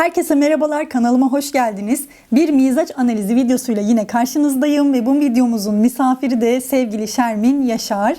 Herkese merhabalar, kanalıma hoş geldiniz. Bir mizaç analizi videosuyla yine karşınızdayım ve bu videomuzun misafiri de sevgili Şermin Yaşar.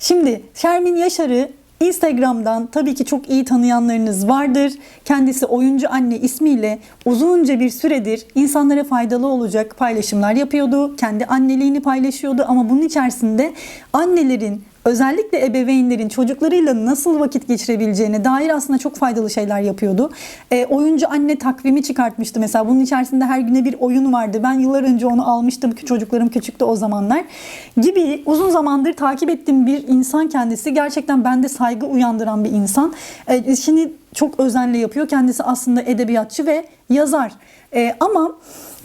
Şimdi Şermin Yaşar'ı Instagram'dan tabii ki çok iyi tanıyanlarınız vardır. Kendisi oyuncu anne ismiyle uzunca bir süredir insanlara faydalı olacak paylaşımlar yapıyordu. Kendi anneliğini paylaşıyordu ama bunun içerisinde annelerin özellikle ebeveynlerin çocuklarıyla nasıl vakit geçirebileceğine dair aslında çok faydalı şeyler yapıyordu. E, oyuncu anne takvimi çıkartmıştı mesela. Bunun içerisinde her güne bir oyun vardı. Ben yıllar önce onu almıştım çocuklarım küçüktü o zamanlar. Gibi uzun zamandır takip ettiğim bir insan kendisi. Gerçekten bende saygı uyandıran bir insan. E, işini çok özenle yapıyor. Kendisi aslında edebiyatçı ve yazar. E, ama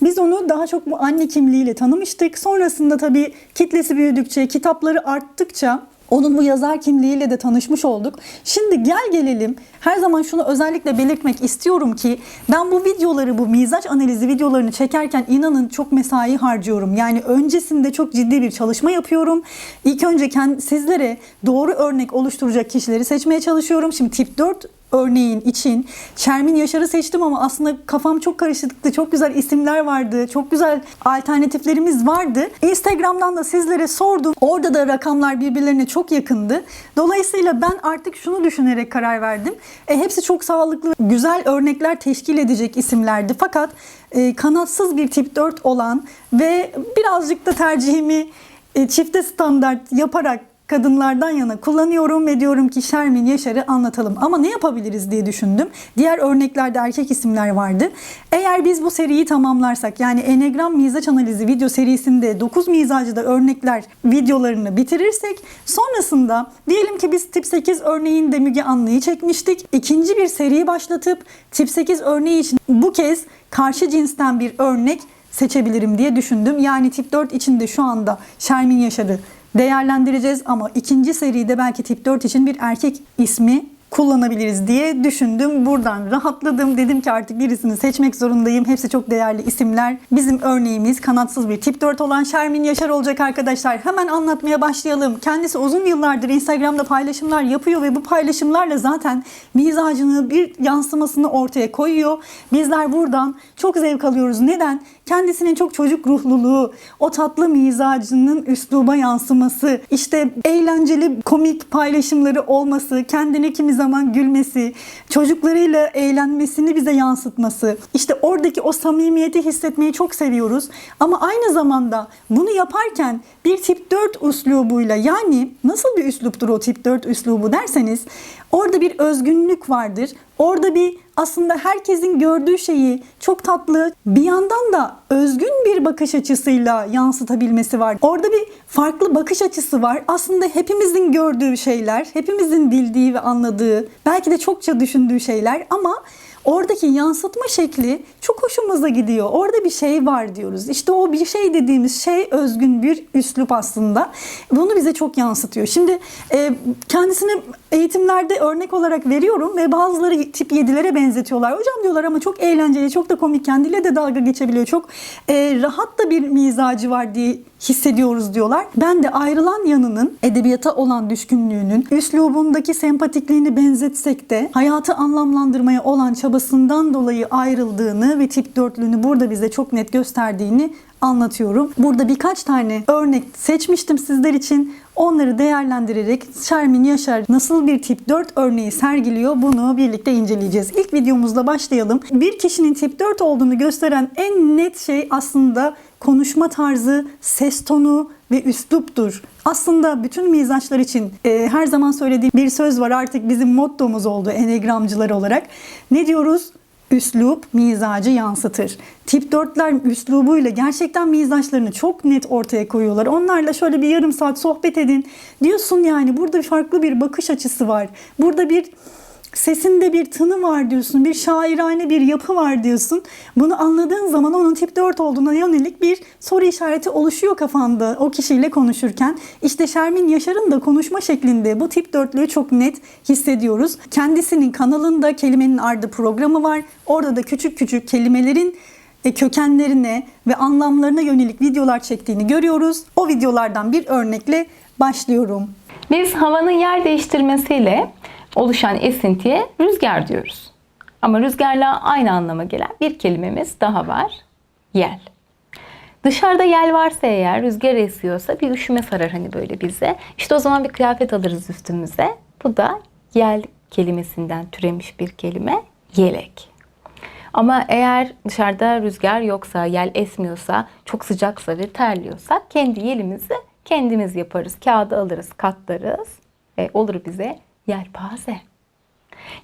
biz onu daha çok bu anne kimliğiyle tanımıştık. Sonrasında tabii kitlesi büyüdükçe, kitapları arttıkça onun bu yazar kimliğiyle de tanışmış olduk. Şimdi gel gelelim. Her zaman şunu özellikle belirtmek istiyorum ki ben bu videoları, bu mizaç analizi videolarını çekerken inanın çok mesai harcıyorum. Yani öncesinde çok ciddi bir çalışma yapıyorum. İlk önce kend- sizlere doğru örnek oluşturacak kişileri seçmeye çalışıyorum. Şimdi tip 4 örneğin için Şermin Yaşar'ı seçtim ama aslında kafam çok karışıktı. Çok güzel isimler vardı. Çok güzel alternatiflerimiz vardı. Instagram'dan da sizlere sordum. Orada da rakamlar birbirlerine çok yakındı. Dolayısıyla ben artık şunu düşünerek karar verdim. E, hepsi çok sağlıklı, güzel örnekler teşkil edecek isimlerdi. Fakat e, kanatsız bir tip 4 olan ve birazcık da tercihimi e, çifte standart yaparak kadınlardan yana kullanıyorum ve diyorum ki Şermin Yaşar'ı anlatalım. Ama ne yapabiliriz diye düşündüm. Diğer örneklerde erkek isimler vardı. Eğer biz bu seriyi tamamlarsak yani Enegram Mizaç Analizi video serisinde 9 mizacıda örnekler videolarını bitirirsek sonrasında diyelim ki biz tip 8 örneğinde Müge Anlı'yı çekmiştik. İkinci bir seri başlatıp tip 8 örneği için bu kez karşı cinsten bir örnek seçebilirim diye düşündüm. Yani tip 4 için de şu anda Şermin Yaşar'ı değerlendireceğiz ama ikinci seride belki tip 4 için bir erkek ismi kullanabiliriz diye düşündüm. Buradan rahatladım. Dedim ki artık birisini seçmek zorundayım. Hepsi çok değerli isimler. Bizim örneğimiz kanatsız bir tip 4 olan Şermin Yaşar olacak arkadaşlar. Hemen anlatmaya başlayalım. Kendisi uzun yıllardır Instagram'da paylaşımlar yapıyor ve bu paylaşımlarla zaten mizacını bir yansımasını ortaya koyuyor. Bizler buradan çok zevk alıyoruz. Neden? Kendisinin çok çocuk ruhluluğu, o tatlı mizacının üsluba yansıması, işte eğlenceli komik paylaşımları olması, kendine kimi zaman gülmesi, çocuklarıyla eğlenmesini bize yansıtması. İşte oradaki o samimiyeti hissetmeyi çok seviyoruz. Ama aynı zamanda bunu yaparken bir tip 4 üslubuyla yani nasıl bir üsluptur o tip 4 üslubu derseniz orada bir özgünlük vardır. Orada bir aslında herkesin gördüğü şeyi çok tatlı bir yandan da özgün bir bakış açısıyla yansıtabilmesi var. Orada bir farklı bakış açısı var. Aslında hepimizin gördüğü şeyler, hepimizin bildiği ve anladığı, belki de çokça düşündüğü şeyler ama oradaki yansıtma şekli çok hoşumuza gidiyor. Orada bir şey var diyoruz. İşte o bir şey dediğimiz şey özgün bir üslup aslında. Bunu bize çok yansıtıyor. Şimdi e, kendisini eğitimlerde örnek olarak veriyorum ve bazıları tip 7'lere benzetiyorlar. Hocam diyorlar ama çok eğlenceli, çok da komik kendiyle de dalga geçebiliyor. Çok e, rahat da bir mizacı var diye hissediyoruz diyorlar. Ben de ayrılan yanının edebiyata olan düşkünlüğünün, üslubundaki sempatikliğini benzetsek de hayatı anlamlandırmaya olan çabasından dolayı ayrıldığını ve tip dörtlüğünü burada bize çok net gösterdiğini anlatıyorum. Burada birkaç tane örnek seçmiştim sizler için. Onları değerlendirerek Şermin Yaşar nasıl bir tip 4 örneği sergiliyor bunu birlikte inceleyeceğiz. İlk videomuzla başlayalım. Bir kişinin tip 4 olduğunu gösteren en net şey aslında konuşma tarzı, ses tonu ve üsluptur. Aslında bütün mizaçlar için e, her zaman söylediğim bir söz var artık bizim mottomuz oldu enegramcılar olarak. Ne diyoruz? Üslup mizacı yansıtır. Tip 4'ler üslubuyla gerçekten mizaçlarını çok net ortaya koyuyorlar. Onlarla şöyle bir yarım saat sohbet edin. Diyorsun yani burada farklı bir bakış açısı var. Burada bir sesinde bir tını var diyorsun, bir şairane bir yapı var diyorsun. Bunu anladığın zaman onun tip 4 olduğuna yönelik bir soru işareti oluşuyor kafanda o kişiyle konuşurken. İşte Şermin Yaşar'ın da konuşma şeklinde bu tip 4'lüğü çok net hissediyoruz. Kendisinin kanalında kelimenin ardı programı var. Orada da küçük küçük kelimelerin e, kökenlerine ve anlamlarına yönelik videolar çektiğini görüyoruz. O videolardan bir örnekle başlıyorum. Biz havanın yer değiştirmesiyle oluşan esintiye rüzgar diyoruz. Ama rüzgarla aynı anlama gelen bir kelimemiz daha var. Yel. Dışarıda yel varsa eğer, rüzgar esiyorsa bir üşüme sarar hani böyle bize. İşte o zaman bir kıyafet alırız üstümüze. Bu da yel kelimesinden türemiş bir kelime. Yelek. Ama eğer dışarıda rüzgar yoksa, yel esmiyorsa, çok sıcaksa ve terliyorsak kendi yelimizi kendimiz yaparız. Kağıdı alırız, katlarız ve olur bize yelpaze.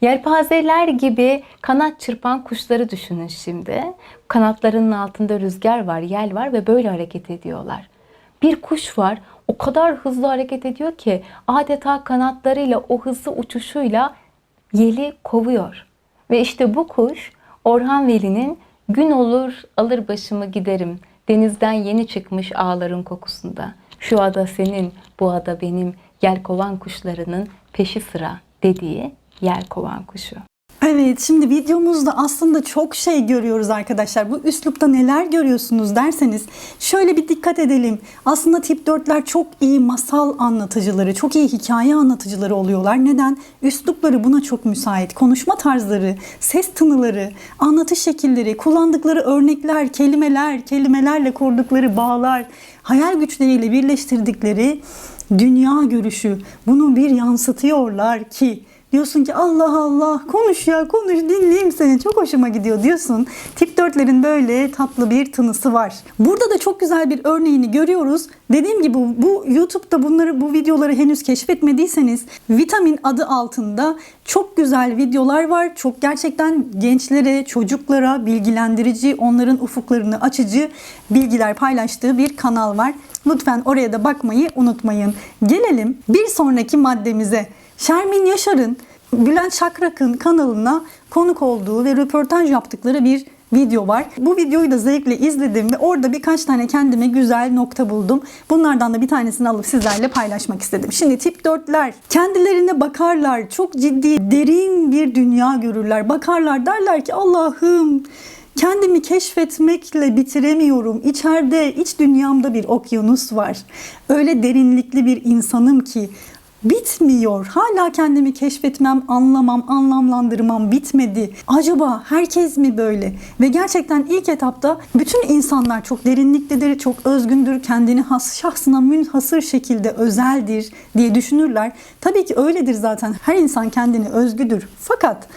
Yelpazeler gibi kanat çırpan kuşları düşünün şimdi. Kanatlarının altında rüzgar var, yel var ve böyle hareket ediyorlar. Bir kuş var, o kadar hızlı hareket ediyor ki adeta kanatlarıyla o hızlı uçuşuyla yeli kovuyor. Ve işte bu kuş Orhan Veli'nin gün olur alır başımı giderim denizden yeni çıkmış ağların kokusunda. Şu ada senin, bu ada benim yelkovan kuşlarının peşi sıra dediği yelkovan kuşu. Evet şimdi videomuzda aslında çok şey görüyoruz arkadaşlar. Bu üslupta neler görüyorsunuz derseniz şöyle bir dikkat edelim. Aslında tip 4'ler çok iyi masal anlatıcıları, çok iyi hikaye anlatıcıları oluyorlar. Neden? Üslupları buna çok müsait. Konuşma tarzları, ses tınıları, anlatış şekilleri, kullandıkları örnekler, kelimeler, kelimelerle kurdukları bağlar, hayal güçleriyle birleştirdikleri dünya görüşü bunu bir yansıtıyorlar ki Diyorsun ki Allah Allah konuş ya konuş dinleyeyim seni çok hoşuma gidiyor diyorsun. Tip 4'lerin böyle tatlı bir tınısı var. Burada da çok güzel bir örneğini görüyoruz. Dediğim gibi bu YouTube'da bunları bu videoları henüz keşfetmediyseniz Vitamin adı altında çok güzel videolar var. Çok gerçekten gençlere, çocuklara bilgilendirici, onların ufuklarını açıcı bilgiler paylaştığı bir kanal var. Lütfen oraya da bakmayı unutmayın. Gelelim bir sonraki maddemize. Şermin Yaşar'ın Bülent Şakrak'ın kanalına konuk olduğu ve röportaj yaptıkları bir video var. Bu videoyu da zevkle izledim ve orada birkaç tane kendime güzel nokta buldum. Bunlardan da bir tanesini alıp sizlerle paylaşmak istedim. Şimdi tip 4'ler kendilerine bakarlar. Çok ciddi, derin bir dünya görürler. Bakarlar derler ki Allah'ım Kendimi keşfetmekle bitiremiyorum. İçeride, iç dünyamda bir okyanus var. Öyle derinlikli bir insanım ki bitmiyor. Hala kendimi keşfetmem, anlamam, anlamlandırmam bitmedi. Acaba herkes mi böyle? Ve gerçekten ilk etapta bütün insanlar çok derinliktedir, çok özgündür, kendini has, şahsına münhasır şekilde özeldir diye düşünürler. Tabii ki öyledir zaten. Her insan kendini özgüdür. Fakat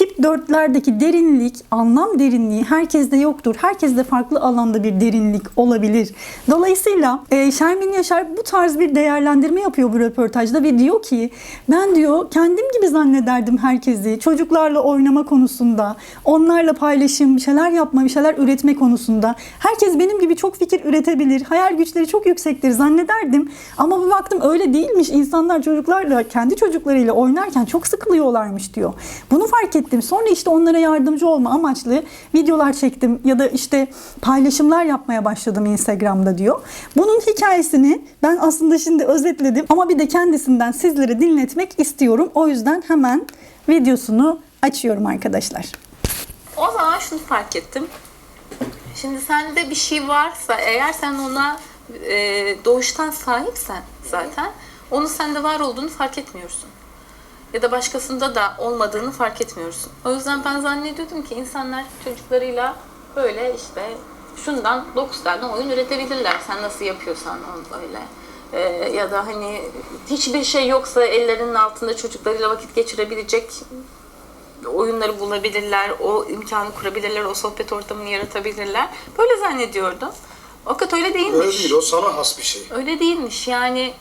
Tip 4'lerdeki derinlik, anlam derinliği herkeste yoktur. Herkeste farklı alanda bir derinlik olabilir. Dolayısıyla e, Şermin Yaşar bu tarz bir değerlendirme yapıyor bu röportajda ve diyor ki ben diyor kendim gibi zannederdim herkesi. Çocuklarla oynama konusunda, onlarla paylaşım, bir şeyler yapma, bir şeyler üretme konusunda. Herkes benim gibi çok fikir üretebilir. Hayal güçleri çok yüksektir zannederdim. Ama bir baktım öyle değilmiş. İnsanlar çocuklarla, kendi çocuklarıyla oynarken çok sıkılıyorlarmış diyor. Bunu fark ettim. Sonra işte onlara yardımcı olma amaçlı videolar çektim ya da işte paylaşımlar yapmaya başladım Instagram'da diyor. Bunun hikayesini ben aslında şimdi özetledim ama bir de kendisinden sizlere dinletmek istiyorum. O yüzden hemen videosunu açıyorum arkadaşlar. O zaman şunu fark ettim. Şimdi sende bir şey varsa eğer sen ona e, doğuştan sahipsen zaten onu sende var olduğunu fark etmiyorsun. Ya da başkasında da olmadığını fark etmiyorsun. O yüzden ben zannediyordum ki insanlar çocuklarıyla böyle işte şundan 9 tane oyun üretebilirler. Sen nasıl yapıyorsan onu böyle. E, ya da hani hiçbir şey yoksa ellerinin altında çocuklarıyla vakit geçirebilecek oyunları bulabilirler, o imkanı kurabilirler, o sohbet ortamını yaratabilirler. Böyle zannediyordum. Fakat öyle değilmiş. Öyle değil, o sana has bir şey. Öyle değilmiş. Yani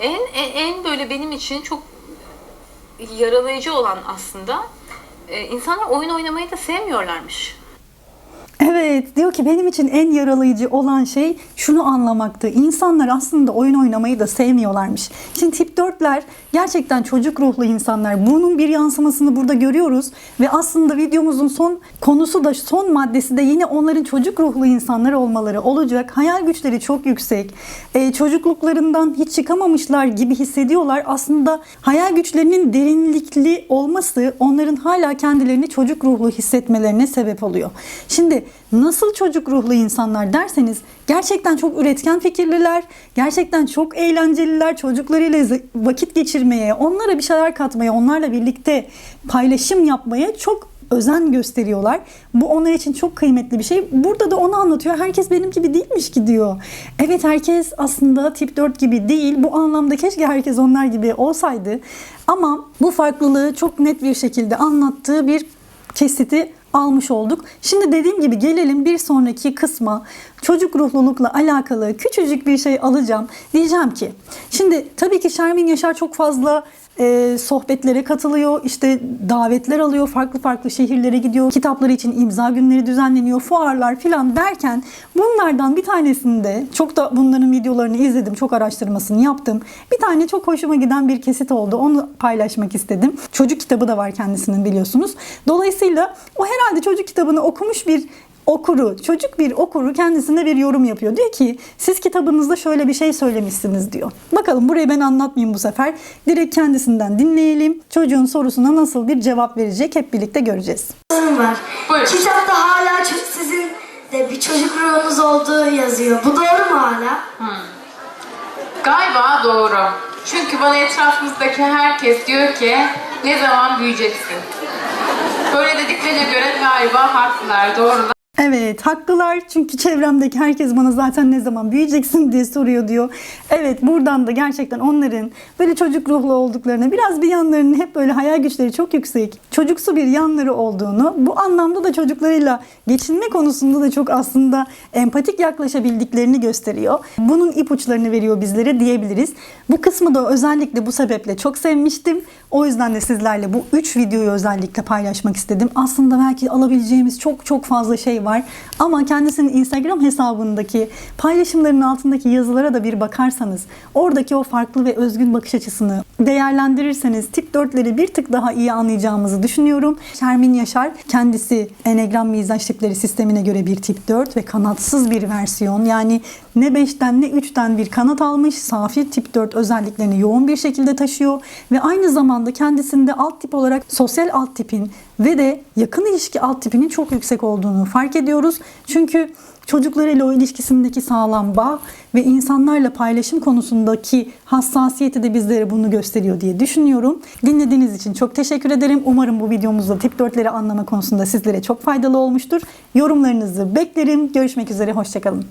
en, en böyle benim için çok yaralayıcı olan aslında e, insanlar oyun oynamayı da sevmiyorlarmış. Evet diyor ki benim için en yaralayıcı olan şey şunu anlamaktı. İnsanlar aslında oyun oynamayı da sevmiyorlarmış. Şimdi tip 4'ler gerçekten çocuk ruhlu insanlar. Bunun bir yansımasını burada görüyoruz. Ve aslında videomuzun son konusu da son maddesi de yine onların çocuk ruhlu insanlar olmaları olacak. Hayal güçleri çok yüksek. Ee, çocukluklarından hiç çıkamamışlar gibi hissediyorlar. Aslında hayal güçlerinin derinlikli olması onların hala kendilerini çocuk ruhlu hissetmelerine sebep oluyor. Şimdi nasıl çocuk ruhlu insanlar derseniz gerçekten çok üretken fikirliler, gerçekten çok eğlenceliler. Çocuklarıyla vakit geçirmeye, onlara bir şeyler katmaya, onlarla birlikte paylaşım yapmaya çok özen gösteriyorlar. Bu onlar için çok kıymetli bir şey. Burada da onu anlatıyor. Herkes benim gibi değilmiş ki diyor. Evet herkes aslında tip 4 gibi değil. Bu anlamda keşke herkes onlar gibi olsaydı. Ama bu farklılığı çok net bir şekilde anlattığı bir kesiti almış olduk. Şimdi dediğim gibi gelelim bir sonraki kısma. Çocuk ruhlulukla alakalı küçücük bir şey alacağım. Diyeceğim ki şimdi tabii ki Şermin Yaşar çok fazla e, sohbetlere katılıyor. işte davetler alıyor. Farklı farklı şehirlere gidiyor. Kitapları için imza günleri düzenleniyor. Fuarlar filan derken bunlardan bir tanesinde çok da bunların videolarını izledim. Çok araştırmasını yaptım. Bir tane çok hoşuma giden bir kesit oldu. Onu paylaşmak istedim. Çocuk kitabı da var kendisinin biliyorsunuz. Dolayısıyla o herhalde çocuk kitabını okumuş bir okuru, çocuk bir okuru kendisine bir yorum yapıyor. Diyor ki siz kitabınızda şöyle bir şey söylemişsiniz diyor. Bakalım burayı ben anlatmayayım bu sefer. Direkt kendisinden dinleyelim. Çocuğun sorusuna nasıl bir cevap verecek hep birlikte göreceğiz. sorum var. Buyurun. Kitapta hala çok sizin de bir çocuk ruhunuz olduğu yazıyor. Bu doğru mu hala? Galiba doğru. Çünkü bana etrafımızdaki herkes diyor ki ne zaman büyüyeceksin? Böyle dediklerine göre galiba haklılar, doğrular. Evet haklılar çünkü çevremdeki herkes bana zaten ne zaman büyüyeceksin diye soruyor diyor. Evet buradan da gerçekten onların böyle çocuk ruhlu olduklarını biraz bir yanlarının hep böyle hayal güçleri çok yüksek çocuksu bir yanları olduğunu bu anlamda da çocuklarıyla geçinme konusunda da çok aslında empatik yaklaşabildiklerini gösteriyor. Bunun ipuçlarını veriyor bizlere diyebiliriz. Bu kısmı da özellikle bu sebeple çok sevmiştim. O yüzden de sizlerle bu 3 videoyu özellikle paylaşmak istedim. Aslında belki alabileceğimiz çok çok fazla şey var. Ama kendisinin Instagram hesabındaki paylaşımların altındaki yazılara da bir bakarsanız, oradaki o farklı ve özgün bakış açısını değerlendirirseniz tip 4'leri bir tık daha iyi anlayacağımızı düşünüyorum. Şermin Yaşar kendisi Enneagram mizaç tipleri sistemine göre bir tip 4 ve kanatsız bir versiyon. Yani ne 5'ten ne 3'ten bir kanat almış. Safi tip 4 özelliklerini yoğun bir şekilde taşıyor ve aynı zamanda kendisinde alt tip olarak sosyal alt tipin ve de yakın ilişki alt tipinin çok yüksek olduğunu fark ediyoruz. Çünkü çocuklarıyla o ilişkisindeki sağlam bağ ve insanlarla paylaşım konusundaki hassasiyeti de bizlere bunu gösteriyor diye düşünüyorum. Dinlediğiniz için çok teşekkür ederim. Umarım bu videomuzda tip 4'leri anlama konusunda sizlere çok faydalı olmuştur. Yorumlarınızı beklerim. Görüşmek üzere, hoşçakalın.